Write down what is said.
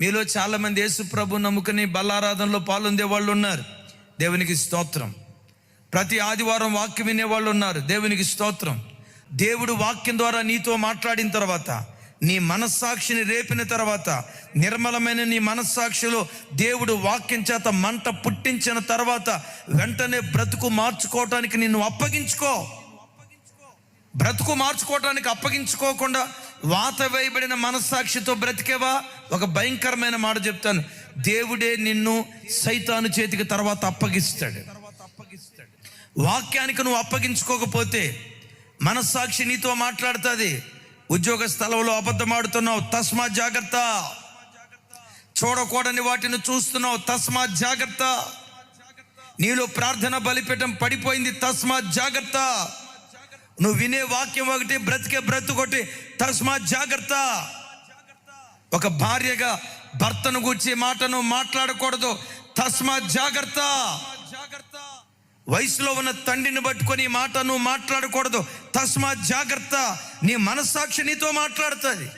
మీలో చాలామంది యేసు ప్రభు నమ్ముకుని బల్లారాధనలో పాల్గొందే వాళ్ళు ఉన్నారు. దేవునికి స్తోత్రం. ప్రతి ఆదివారం వాక్యం వినేవాళ్ళు ఉన్నారు. దేవునికి స్తోత్రం. దేవుడు వాక్యం ద్వారా నీతో మాట్లాడిన తర్వాత నీ మనస్సాక్షిని రేపిన తర్వాత నిర్మలమైన నీ మనస్సాక్షిలో దేవుడు వాక్యం చేత మంట పుట్టించిన తర్వాత వెంటనే బ్రతుకు మార్చుకోవటానికి నిన్ను అప్పగించుకో. బ్రతుకు మార్చుకోవటానికి అప్పగించుకోకుండా వాత వేయబడిన మనస్సాక్షితో బ్రతికేవా? ఒక భయంకరమైన మాట చెప్తాను. దేవుడే నిన్ను సైతాను చేతికి తర్వాత అప్పగిస్తాడు. వాక్యానికి నువ్వు అప్పగించుకోకపోతే మనస్సాక్షి నీతో మాట్లాడుతుంది. ఉద్యోగ స్థలంలో అబద్ధమాడుతున్నావు తస్మా జాగ్రత్త. చూడకూడని వాటిని చూస్తున్నావు తస్మా జాగ్రత్త. నీలో ప్రార్థన బలిపీఠం పడిపోయింది తస్మా జాగ్రత్త. నువ్వు వినే వాక్యం ఒకటి బ్రతికే బ్రతుకొకటి తస్మా జాగ్రత్త. ఒక భార్యగా భర్తను గూర్చి మాటను మాట్లాడకూడదు. తస్మా జాగ్రత్త. వయసులో ఉన్న తండ్రిని పట్టుకొని మాటను మాట్లాడకూడదు. తస్మా జాగ్రత్త. నీ మనస్సాక్షి నీతో మాట్లాడుతుంది.